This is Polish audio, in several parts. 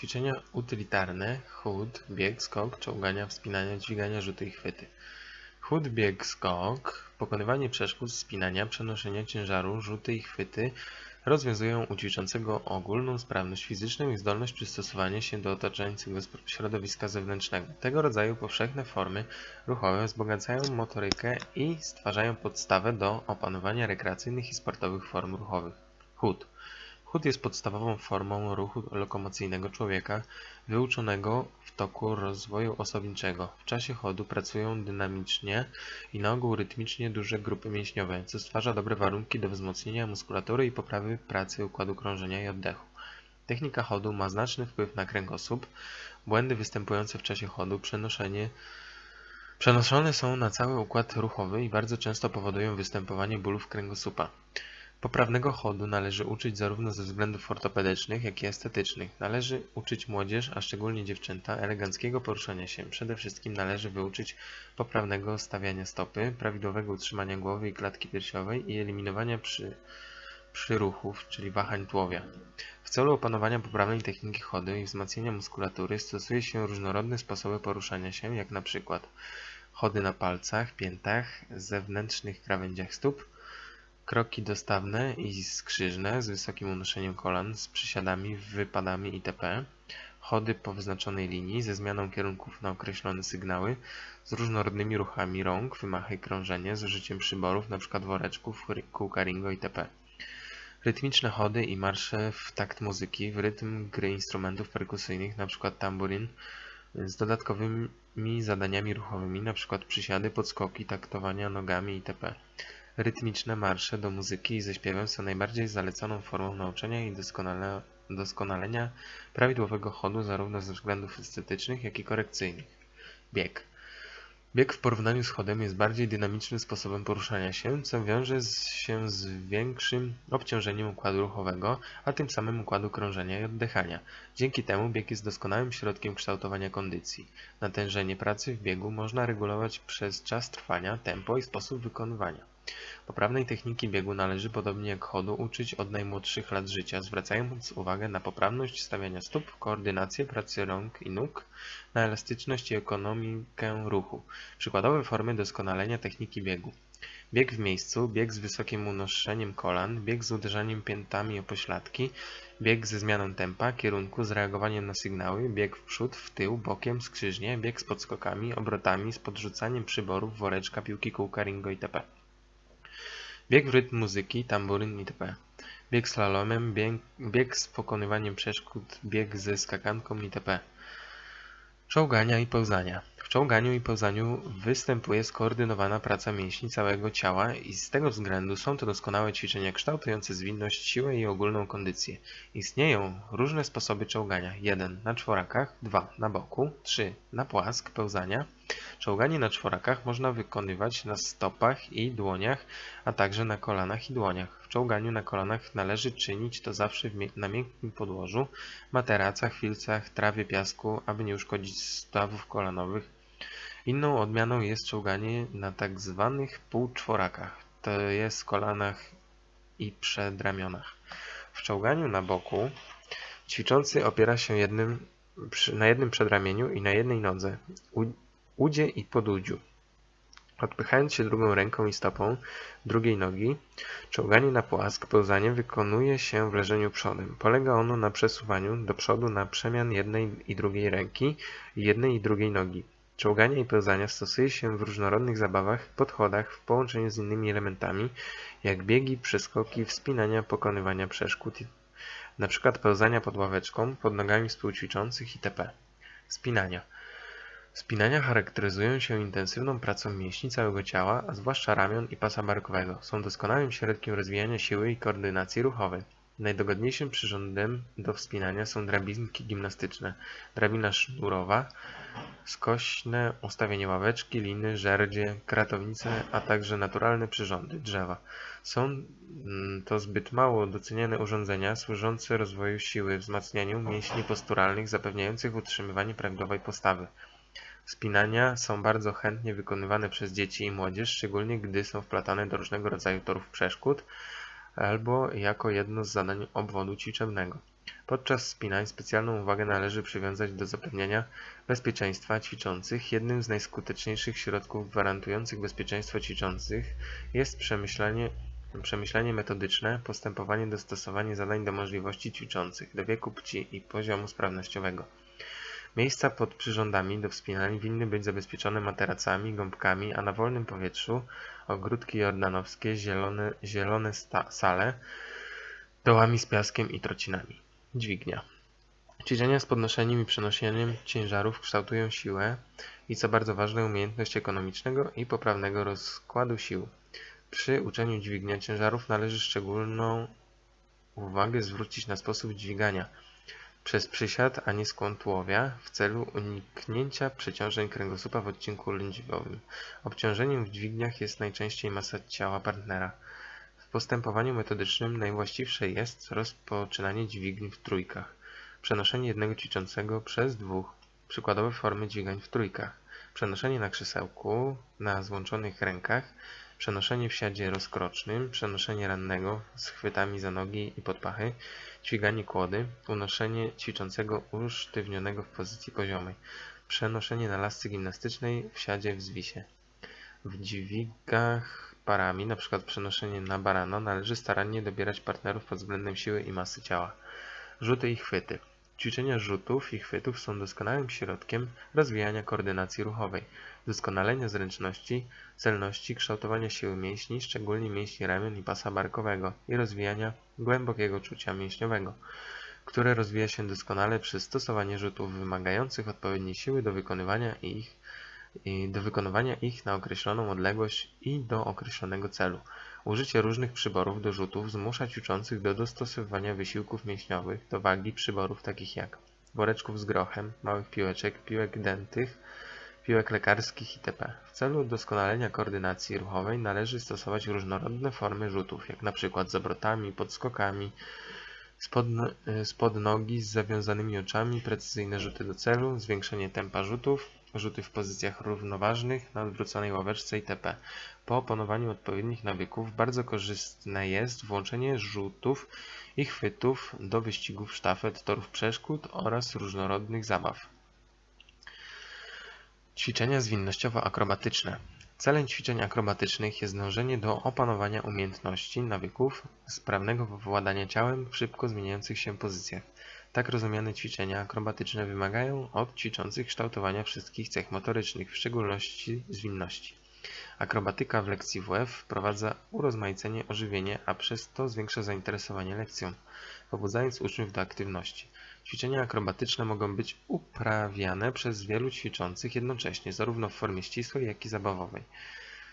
Ćwiczenia utylitarne, chód, bieg, skok, czołgania, wspinania, dźwigania, rzuty i chwyty. Chód, bieg, skok, pokonywanie przeszkód, wspinania, przenoszenie ciężaru, rzuty i chwyty rozwiązują u ćwiczącego ogólną sprawność fizyczną i zdolność przystosowania się do otaczającego środowiska zewnętrznego. Tego rodzaju powszechne formy ruchowe wzbogacają motorykę i stwarzają podstawę do opanowania rekreacyjnych i sportowych form ruchowych. Chód. Chód jest podstawową formą ruchu lokomocyjnego człowieka, wyuczonego w toku rozwoju osobniczego. W czasie chodu pracują dynamicznie i na ogół rytmicznie duże grupy mięśniowe, co stwarza dobre warunki do wzmocnienia muskulatury i poprawy pracy układu krążenia i oddechu. Technika chodu ma znaczny wpływ na kręgosłup. Błędy występujące w czasie chodu przenoszone są na cały układ ruchowy i bardzo często powodują występowanie bólów kręgosłupa. Poprawnego chodu należy uczyć zarówno ze względów ortopedycznych, jak i estetycznych. Należy uczyć młodzież, a szczególnie dziewczęta, eleganckiego poruszania się. Przede wszystkim należy wyuczyć poprawnego stawiania stopy, prawidłowego utrzymania głowy i klatki piersiowej i eliminowania przy, przyruchów, czyli wahań tułowia. W celu opanowania poprawnej techniki chodu i wzmacniania muskulatury stosuje się różnorodne sposoby poruszania się, jak na przykład chody na palcach, piętach, zewnętrznych krawędziach stóp, kroki dostawne i skrzyżne z wysokim unoszeniem kolan, z przysiadami, wypadami itp., chody po wyznaczonej linii ze zmianą kierunków na określone sygnały, z różnorodnymi ruchami rąk, wymachy i krążenie, z użyciem przyborów, np. woreczków, kółka ringo itp. Rytmiczne chody i marsze w takt muzyki, w rytm gry instrumentów perkusyjnych, np. tamburin, z dodatkowymi zadaniami ruchowymi, np. przysiady, podskoki, taktowania nogami itp. Rytmiczne marsze do muzyki ze śpiewem są najbardziej zaleconą formą nauczenia i doskonale, doskonalenia prawidłowego chodu zarówno ze względów estetycznych, jak i korekcyjnych. Bieg. Bieg w porównaniu z chodem jest bardziej dynamicznym sposobem poruszania się, co wiąże się z większym obciążeniem układu ruchowego, a tym samym układu krążenia i oddychania. Dzięki temu bieg jest doskonałym środkiem kształtowania kondycji. Natężenie pracy w biegu można regulować przez czas trwania, tempo i sposób wykonywania. Poprawnej techniki biegu należy, podobnie jak chodu, uczyć od najmłodszych lat życia, zwracając uwagę na poprawność stawiania stóp, koordynację pracy rąk i nóg, na elastyczność i ekonomikę ruchu. Przykładowe formy doskonalenia techniki biegu. Bieg w miejscu, bieg z wysokim unoszeniem kolan, bieg z uderzaniem piętami o pośladki, bieg ze zmianą tempa, kierunku, z reagowaniem na sygnały, bieg w przód, w tył, bokiem, skrzyżnie, bieg z podskokami, obrotami, z podrzucaniem przyborów, woreczka, piłki, kółka, ringo itp. Bieg w rytm muzyki, tamburyn itp. Bieg slalomem, bieg, bieg z pokonywaniem przeszkód, bieg ze skakanką itp. Czołgania i pełzania. W czołganiu i pełzaniu występuje skoordynowana praca mięśni całego ciała i z tego względu są to doskonałe ćwiczenia kształtujące zwinność, siłę i ogólną kondycję. Istnieją różne sposoby czołgania. 1. Na czworakach, 2. Na boku, 3. Na płask, pełzania. Czołganie na czworakach można wykonywać na stopach i dłoniach, a także na kolanach i dłoniach. W czołganiu na kolanach należy czynić to zawsze na miękkim podłożu, materacach, filcach, trawie, piasku, aby nie uszkodzić stawów kolanowych. Inną odmianą jest czołganie na tak zwanych półczworakach, to jest kolanach i przedramionach. W czołganiu na boku ćwiczący opiera się jednym, na jednym przedramieniu i na jednej nodze, udzie i podudziu. Odpychając się drugą ręką i stopą drugiej nogi, czołganie na płask pełzanie wykonuje się w leżeniu przodem. Polega ono na przesuwaniu do przodu na przemian jednej i drugiej ręki jednej i drugiej nogi. Czołgania i pełzania stosuje się w różnorodnych zabawach, podchodach w połączeniu z innymi elementami, jak biegi, przeskoki, wspinania, pokonywania przeszkód, np. pełzania pod ławeczką, pod nogami współćwiczących itp. Spinania. Spinania charakteryzują się intensywną pracą mięśni całego ciała, a zwłaszcza ramion i pasa barkowego. Są doskonałym środkiem rozwijania siły i koordynacji ruchowej. Najdogodniejszym przyrządem do wspinania są drabinki gimnastyczne, drabina sznurowa, skośne ustawienie ławeczki, liny, żerdzie, kratownice, a także naturalne przyrządy, drzewa. Są mm, to zbyt mało doceniane urządzenia służące rozwoju siły, wzmacnianiu mięśni posturalnych, zapewniających utrzymywanie prawidłowej postawy. Wspinania są bardzo chętnie wykonywane przez dzieci i młodzież, szczególnie gdy są wplatane do różnego rodzaju torów przeszkód albo jako jedno z zadań obwodu ćwiczebnego. Podczas spinań specjalną uwagę należy przywiązać do zapewniania bezpieczeństwa ćwiczących. Jednym z najskuteczniejszych środków gwarantujących bezpieczeństwo ćwiczących jest przemyślenie, przemyślenie metodyczne, postępowanie dostosowanie zadań do możliwości ćwiczących, do wieku płci i poziomu sprawnościowego. Miejsca pod przyrządami do wspinań winny być zabezpieczone materacami, gąbkami, a na wolnym powietrzu ogródki jordanowskie, zielone, zielone sta- sale, dołami z piaskiem i trocinami. Dźwignia. Ćwiczenia z podnoszeniem i przenoszeniem ciężarów kształtują siłę i co bardzo ważne umiejętność ekonomicznego i poprawnego rozkładu sił. Przy uczeniu dźwignia ciężarów należy szczególną uwagę zwrócić na sposób dźwigania przez przysiad, a nie skłon tułowia w celu uniknięcia przeciążeń kręgosłupa w odcinku lędźwiowym. Obciążeniem w dźwigniach jest najczęściej masa ciała partnera. W postępowaniu metodycznym najwłaściwsze jest rozpoczynanie dźwigni w trójkach. Przenoszenie jednego ćwiczącego przez dwóch. Przykładowe formy dźwigań w trójkach. Przenoszenie na krzesełku na złączonych rękach. Przenoszenie w siadzie rozkrocznym. Przenoszenie rannego z chwytami za nogi i pod pachy. Dźwiganie kłody. Unoszenie ćwiczącego usztywnionego w pozycji poziomej. Przenoszenie na lasce gimnastycznej w siadzie w zwisie. W dźwigach parami, np. przenoszenie na barano, należy starannie dobierać partnerów pod względem siły i masy ciała. Rzuty i chwyty. Ćwiczenia rzutów i chwytów są doskonałym środkiem rozwijania koordynacji ruchowej, doskonalenia zręczności, celności, kształtowania siły mięśni, szczególnie mięśni ramion i pasa barkowego i rozwijania głębokiego czucia mięśniowego, które rozwija się doskonale przy stosowaniu rzutów wymagających odpowiedniej siły do wykonywania ich do wykonywania ich na określoną odległość i do określonego celu. Użycie różnych przyborów do rzutów zmusza ćwiczących do dostosowywania wysiłków mięśniowych do wagi przyborów takich jak woreczków z grochem, małych piłeczek, piłek dętych, piłek lekarskich itp. W celu doskonalenia koordynacji ruchowej należy stosować różnorodne formy rzutów, jak np. z obrotami, podskokami, spod, spod nogi z zawiązanymi oczami, precyzyjne rzuty do celu, zwiększenie tempa rzutów, rzuty w pozycjach równoważnych, na odwróconej ławeczce itp. Po opanowaniu odpowiednich nawyków bardzo korzystne jest włączenie rzutów i chwytów do wyścigów sztafet, torów przeszkód oraz różnorodnych zabaw. Ćwiczenia zwinnościowo-akrobatyczne. Celem ćwiczeń akrobatycznych jest dążenie do opanowania umiejętności, nawyków, sprawnego władania ciałem w szybko zmieniających się pozycjach. Tak rozumiane ćwiczenia akrobatyczne wymagają od ćwiczących kształtowania wszystkich cech motorycznych, w szczególności zwinności. Akrobatyka w lekcji WF wprowadza urozmaicenie, ożywienie, a przez to zwiększa zainteresowanie lekcją, pobudzając uczniów do aktywności. Ćwiczenia akrobatyczne mogą być uprawiane przez wielu ćwiczących jednocześnie, zarówno w formie ścisłej, jak i zabawowej.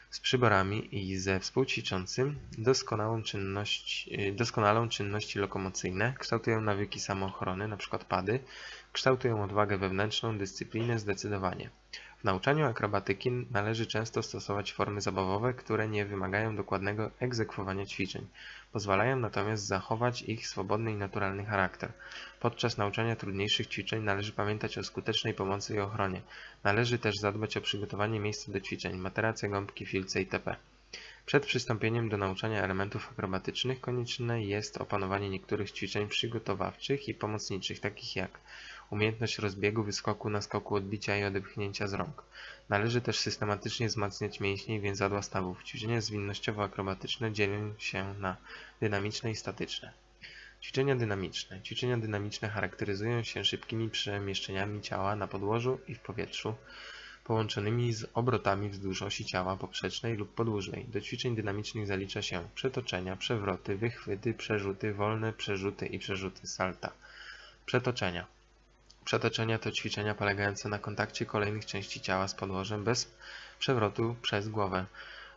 Z przyborami i ze współćwiczącym doskonałą czynność, doskonalą czynności lokomocyjne, kształtują nawyki samoochrony, np. pady, kształtują odwagę wewnętrzną, dyscyplinę, zdecydowanie. Nauczaniu akrobatyki należy często stosować formy zabawowe, które nie wymagają dokładnego egzekwowania ćwiczeń. Pozwalają natomiast zachować ich swobodny i naturalny charakter. Podczas nauczania trudniejszych ćwiczeń należy pamiętać o skutecznej pomocy i ochronie. Należy też zadbać o przygotowanie miejsca do ćwiczeń, materace, gąbki, filce itp. Przed przystąpieniem do nauczania elementów akrobatycznych konieczne jest opanowanie niektórych ćwiczeń przygotowawczych i pomocniczych, takich jak umiejętność rozbiegu, wyskoku, naskoku, odbicia i odepchnięcia z rąk. Należy też systematycznie wzmacniać mięśnie i więzadła stawów. Ćwiczenia zwinnościowo-akrobatyczne dzielą się na dynamiczne i statyczne. Ćwiczenia dynamiczne. Ćwiczenia dynamiczne charakteryzują się szybkimi przemieszczeniami ciała na podłożu i w powietrzu, połączonymi z obrotami wzdłuż osi ciała poprzecznej lub podłużnej. Do ćwiczeń dynamicznych zalicza się przetoczenia, przewroty, wychwyty, przerzuty, wolne przerzuty i przerzuty salta. Przetoczenia. Przetoczenia to ćwiczenia polegające na kontakcie kolejnych części ciała z podłożem bez przewrotu przez głowę.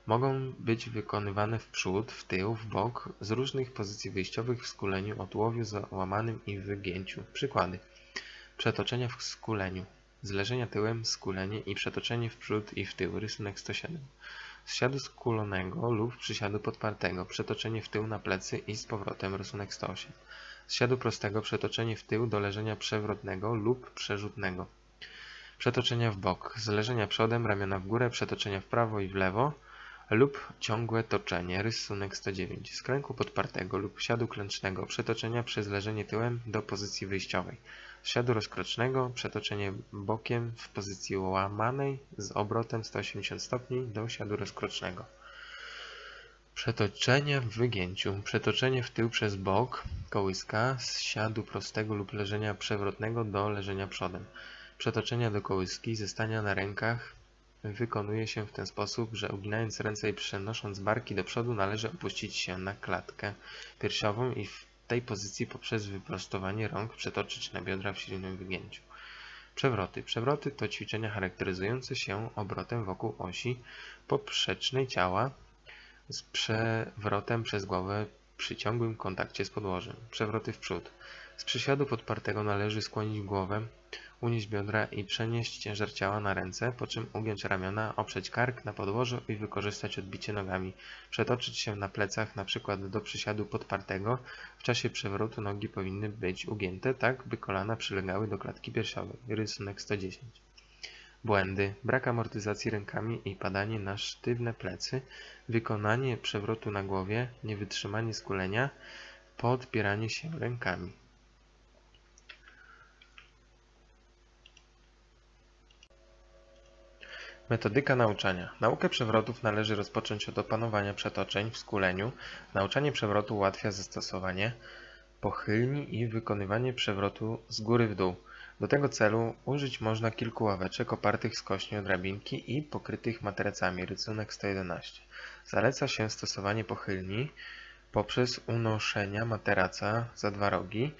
Mogą być wykonywane w przód, w tył, w bok, z różnych pozycji wyjściowych w skuleniu, otułowiu załamanym i wygięciu. Przykłady. Przetoczenia w skuleniu. Zleżenia tyłem, skulenie i przetoczenie w przód i w tył. Rysunek 107. Z siadu skulonego lub przysiadu podpartego. Przetoczenie w tył na plecy i z powrotem. Rysunek 108. Z siadu prostego przetoczenie w tył do leżenia przewrotnego lub przerzutnego. Przetoczenia w bok. Z leżenia przodem, ramiona w górę, przetoczenia w prawo i w lewo, lub ciągłe toczenie, rysunek 109, z klęku podpartego lub siadu klęcznego, przetoczenia przez leżenie tyłem do pozycji wyjściowej, z siadu rozkrocznego, przetoczenie bokiem w pozycji łamanej z obrotem 180 stopni do siadu rozkrocznego. Przetoczenie w wygięciu. Przetoczenie w tył przez bok kołyska z siadu prostego lub leżenia przewrotnego do leżenia przodem. Przetoczenia do kołyski ze stania na rękach wykonuje się w ten sposób, że uginając ręce i przenosząc barki do przodu należy opuścić się na klatkę piersiową i w tej pozycji poprzez wyprostowanie rąk przetoczyć na biodra w silnym wygięciu. Przewroty. Przewroty to ćwiczenia charakteryzujące się obrotem wokół osi poprzecznej ciała z przewrotem przez głowę przy ciągłym kontakcie z podłożem. Przewroty w przód. Z przysiadu podpartego należy skłonić głowę, unieść biodra i przenieść ciężar ciała na ręce, po czym ugiąć ramiona, oprzeć kark na podłożu i wykorzystać odbicie nogami. Przetoczyć się na plecach, np. do przysiadu podpartego. W czasie przewrotu nogi powinny być ugięte tak, by kolana przylegały do klatki piersiowej. Rysunek 110. Błędy. Brak amortyzacji rękami i padanie na sztywne plecy, wykonanie przewrotu na głowie, niewytrzymanie skulenia, podpieranie się rękami. Metodyka nauczania. Naukę przewrotów należy rozpocząć od opanowania przetoczeń w skuleniu. Nauczanie przewrotu ułatwia zastosowanie pochylni i wykonywanie przewrotu z góry w dół. Do tego celu użyć można kilku ławeczek opartych skośnie o drabinki i pokrytych materacami. Rysunek 111. Zaleca się stosowanie pochylni poprzez unoszenia materaca za dwa rogi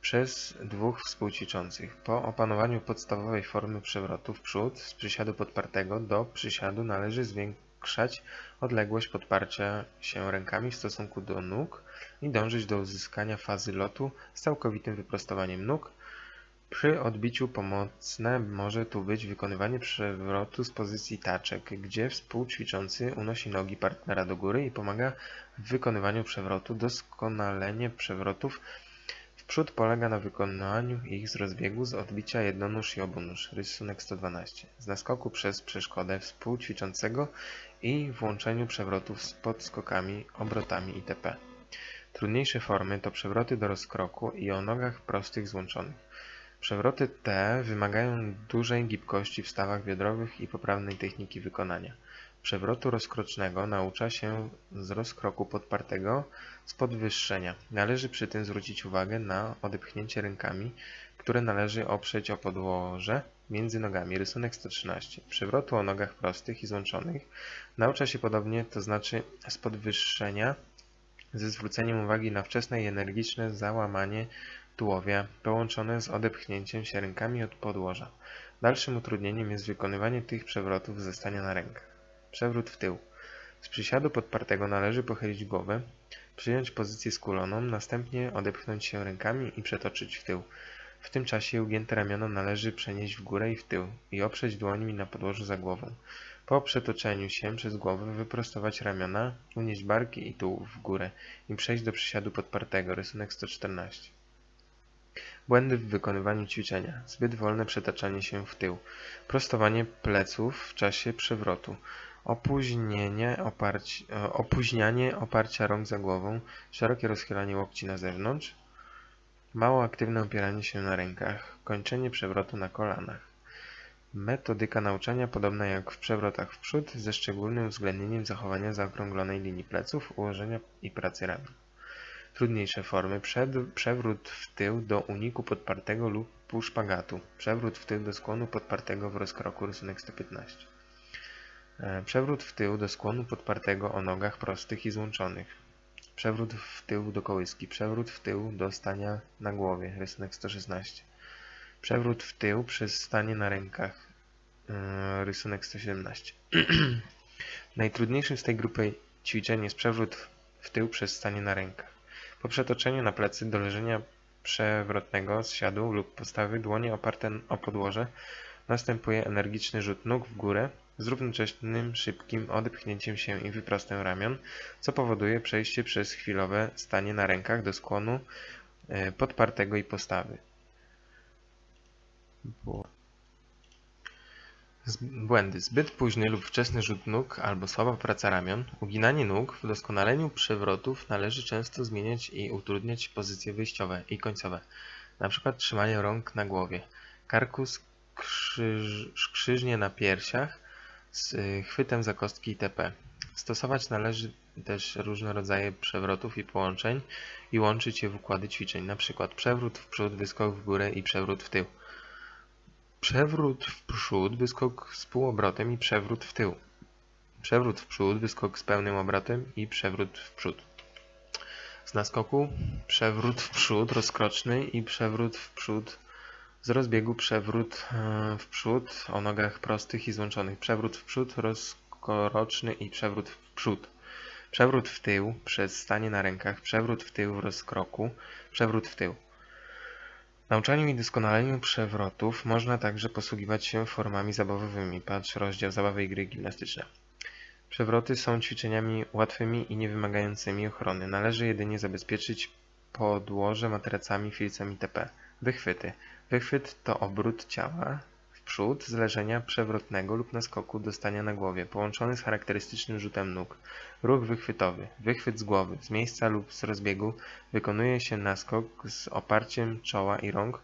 przez dwóch współćwiczących. Po opanowaniu podstawowej formy przewrotu w przód z przysiadu podpartego do przysiadu należy zwiększać odległość podparcia się rękami w stosunku do nóg i dążyć do uzyskania fazy lotu z całkowitym wyprostowaniem nóg. Przy odbiciu pomocne może tu być wykonywanie przewrotu z pozycji taczek, gdzie współćwiczący unosi nogi partnera do góry i pomaga w wykonywaniu przewrotu. Doskonalenie przewrotów w przód polega na wykonaniu ich z rozbiegu z odbicia jednonóż i obunóż. Rysunek 112. Z naskoku przez przeszkodę współćwiczącego i włączeniu przewrotów z podskokami, obrotami itp. Trudniejsze formy to przewroty do rozkroku i o nogach prostych złączonych. Przewroty te wymagają dużej gibkości w stawach biodrowych i poprawnej techniki wykonania. Przewrotu rozkrocznego naucza się z rozkroku podpartego z podwyższenia. Należy przy tym zwrócić uwagę na odepchnięcie rękami, które należy oprzeć o podłoże między nogami. Rysunek 113. Przewrotu o nogach prostych i złączonych naucza się podobnie, to znaczy z podwyższenia ze zwróceniem uwagi na wczesne i energiczne załamanie tułowia połączone z odepchnięciem się rękami od podłoża. Dalszym utrudnieniem jest wykonywanie tych przewrotów ze stania na rękach. Przewrót w tył. Z przysiadu podpartego należy pochylić głowę, przyjąć pozycję skuloną, następnie odepchnąć się rękami i przetoczyć w tył. W tym czasie ugięte ramiona należy przenieść w górę i w tył i oprzeć dłońmi na podłożu za głową. Po przetoczeniu się przez głowę wyprostować ramiona, unieść barki i tułów w górę i przejść do przysiadu podpartego. Rysunek 114. Błędy w wykonywaniu ćwiczenia. Zbyt wolne przetaczanie się w tył. Prostowanie pleców w czasie przewrotu. Opóźnienie e, opóźnianie oparcia rąk za głową. Szerokie rozchylanie łokci na zewnątrz. Mało aktywne opieranie się na rękach. Kończenie przewrotu na kolanach. Metodyka nauczania podobna jak w przewrotach w przód, ze szczególnym uwzględnieniem zachowania zaokrąglonej linii pleców, ułożenia i pracy ramion. Trudniejsze formy. Przed, przewrót w tył do uniku podpartego lub półszpagatu. Przewrót w tył do skłonu podpartego w rozkroku. Rysunek 115. E, przewrót w tył do skłonu podpartego o nogach prostych i złączonych. Przewrót w tył do kołyski. Przewrót w tył do stania na głowie. Rysunek 116. Przewrót w tył przez stanie na rękach. E, rysunek 117. Najtrudniejszym z tej grupy ćwiczeń jest przewrót w tył przez stanie na rękach. Po przetoczeniu na plecy do leżenia przewrotnego z lub postawy dłonie oparte o podłoże następuje energiczny rzut nóg w górę z równocześnym szybkim odepchnięciem się i wyprostem ramion, co powoduje przejście przez chwilowe stanie na rękach do skłonu e, podpartego i postawy. Błędy. Zbyt późny lub wczesny rzut nóg albo słaba praca ramion. Uginanie nóg. W doskonaleniu przewrotów należy często zmieniać i utrudniać pozycje wyjściowe i końcowe. Przykład trzymanie rąk na głowie, karku skrzyż, skrzyżnie na piersiach z y, chwytem za kostki itp. Stosować należy też różne rodzaje przewrotów i połączeń i łączyć je w układy ćwiczeń, przykład przewrót w przód, wyskok w górę i przewrót w tył. Przewrót w przód, wyskok z półobrotem i przewrót w tył. Przewrót w przód, wyskok z pełnym obrotem i przewrót w przód. Z naskoku przewrót w przód rozkroczny i przewrót w przód z rozbiegu przewrót e, w przód o nogach prostych i złączonych. Przewrót w przód rozkroczny i przewrót w przód. Przewrót w tył przez stanie na rękach. Przewrót w tył w rozkroku. Przewrót w tył. Nauczaniu i doskonaleniu przewrotów można także posługiwać się formami zabawowymi. Patrz rozdział Zabawy i gry gimnastyczne. Przewroty są ćwiczeniami łatwymi i niewymagającymi ochrony. Należy jedynie zabezpieczyć podłoże materacami, filcem itp. Wychwyty. Wychwyt to obrót ciała przód z leżenia przewrotnego lub naskoku do stania na głowie, połączony z charakterystycznym rzutem nóg. Ruch wychwytowy. Wychwyt z głowy. Z miejsca lub z rozbiegu wykonuje się naskok z oparciem czoła i rąk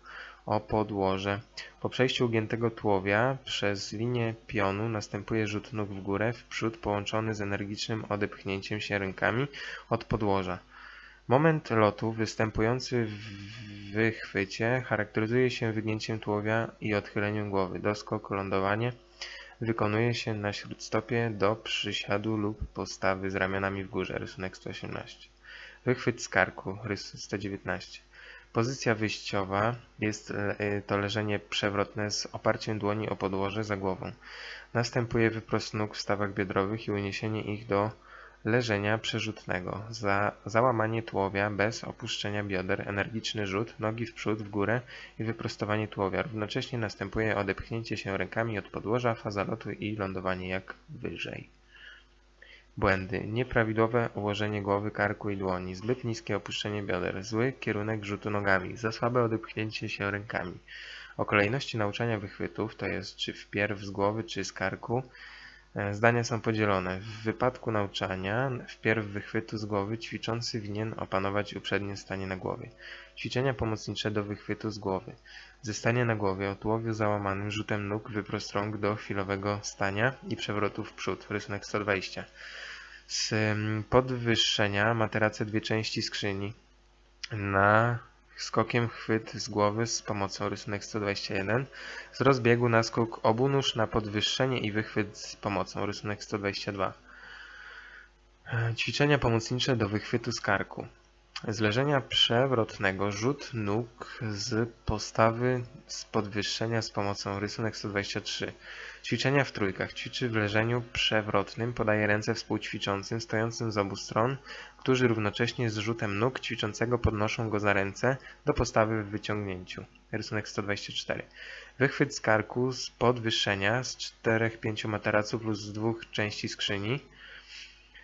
o podłoże. Po przejściu ugiętego tułowia przez linię pionu następuje rzut nóg w górę, w przód połączony z energicznym odepchnięciem się rękami od podłoża. Moment lotu występujący w wychwycie charakteryzuje się wygięciem tułowia i odchyleniem głowy. Doskok, lądowanie wykonuje się na śródstopie do przysiadu lub postawy z ramionami w górze. Rysunek 118. Wychwyt z karku. Rys 119. Pozycja wyjściowa jest e, to leżenie przewrotne z oparciem dłoni o podłoże za głową. Następuje wyprost nóg w stawach biodrowych i uniesienie ich do leżenia przerzutnego. Za załamanie tułowia bez opuszczenia bioder, energiczny rzut, nogi w przód, w górę i wyprostowanie tułowia. Równocześnie następuje odepchnięcie się rękami od podłoża, faza lotu i lądowanie jak wyżej. Błędy. Nieprawidłowe ułożenie głowy, karku i dłoni. Zbyt niskie opuszczenie bioder. Zły kierunek rzutu nogami. Za słabe odepchnięcie się rękami. O kolejności nauczania wychwytów, to jest czy wpierw z głowy, czy z karku, zdania są podzielone. W wypadku nauczania wpierw wychwytu z głowy ćwiczący winien opanować uprzednie stanie na głowie. Ćwiczenia pomocnicze do wychwytu z głowy. Ze stania na głowie o tułowiu załamanym rzutem nóg wyprost rąk do chwilowego stania i przewrotu w przód. Rysunek 120 z mm, podwyższenia materace dwie części skrzyni na skokiem chwyt z głowy z pomocą rysunek 121 z rozbiegu naskok obu nóż na podwyższenie i wychwyt z pomocą rysunek 122 E, ćwiczenia pomocnicze do wychwytu z karku z leżenia przewrotnego rzut nóg z postawy z podwyższenia z pomocą rysunek 123. Ćwiczenia w trójkach. Ćwiczy w leżeniu przewrotnym, podaje ręce współćwiczącym stojącym z obu stron, którzy równocześnie z rzutem nóg ćwiczącego podnoszą go za ręce do postawy w wyciągnięciu. Rysunek 124. Wychwyt z karku z podwyższenia z 4-5 materaców lub z dwóch części skrzyni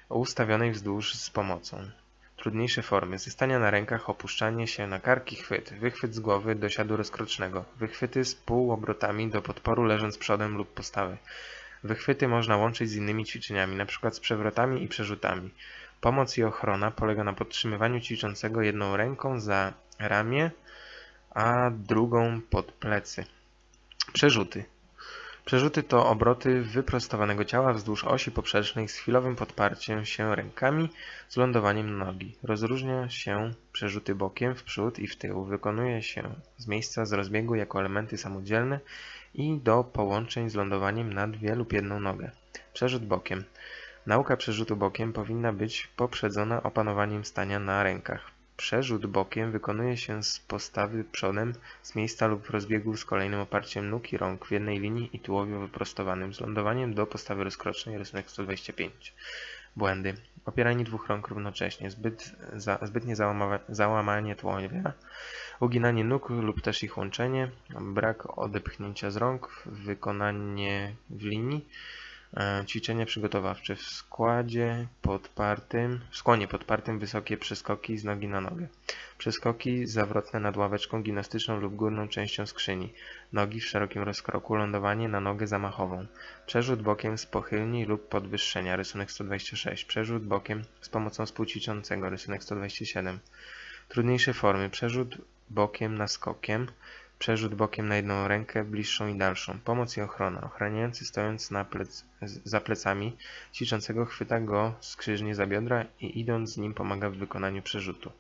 ustawionej wzdłuż z pomocą. Trudniejsze formy. Zystania na rękach, opuszczanie się na karki chwyt, wychwyt z głowy do siadu rozkrocznego, wychwyty z półobrotami do podporu leżąc przodem lub postawy. Wychwyty można łączyć z innymi ćwiczeniami, np. z przewrotami i przerzutami. Pomoc i ochrona polega na podtrzymywaniu ćwiczącego jedną ręką za ramię, a drugą pod plecy. Przerzuty. Przerzuty to obroty wyprostowanego ciała wzdłuż osi poprzecznej z chwilowym podparciem się rękami z lądowaniem nogi. Rozróżnia się przerzuty bokiem, w przód i w tył. Wykonuje się z miejsca z rozbiegu jako elementy samodzielne i do połączeń z lądowaniem na dwie lub jedną nogę. Przerzut bokiem. Nauka przerzutu bokiem powinna być poprzedzona opanowaniem stania na rękach. Przerzut bokiem wykonuje się z postawy przodem, z miejsca lub rozbiegu z kolejnym oparciem nóg i rąk w jednej linii i tułowiu wyprostowanym, z lądowaniem do postawy rozkrocznej, rysunek 125. Błędy. Opieranie dwóch rąk równocześnie, zbyt, za, zbytnie załama, załamanie tułowia, uginanie nóg lub też ich łączenie, brak odepchnięcia z rąk, wykonanie w linii, E, Ćwiczenia przygotowawcze w składzie podpartym, w skłonie podpartym wysokie przeskoki z nogi na nogę. Przeskoki zawrotne nad ławeczką gimnastyczną lub górną częścią skrzyni. Nogi w szerokim rozkroku, lądowanie na nogę zamachową. Przerzut bokiem z pochylni lub podwyższenia, rysunek 126. Przerzut bokiem z pomocą współćwiczącego, rysunek 127. Trudniejsze formy. Przerzut bokiem naskokiem. Przerzut bokiem na jedną rękę, bliższą i dalszą. Pomoc i ochrona. Ochraniający stojąc plec, za plecami ćwiczącego chwyta go skrzyżnie za biodra i idąc z nim pomaga w wykonaniu przerzutu.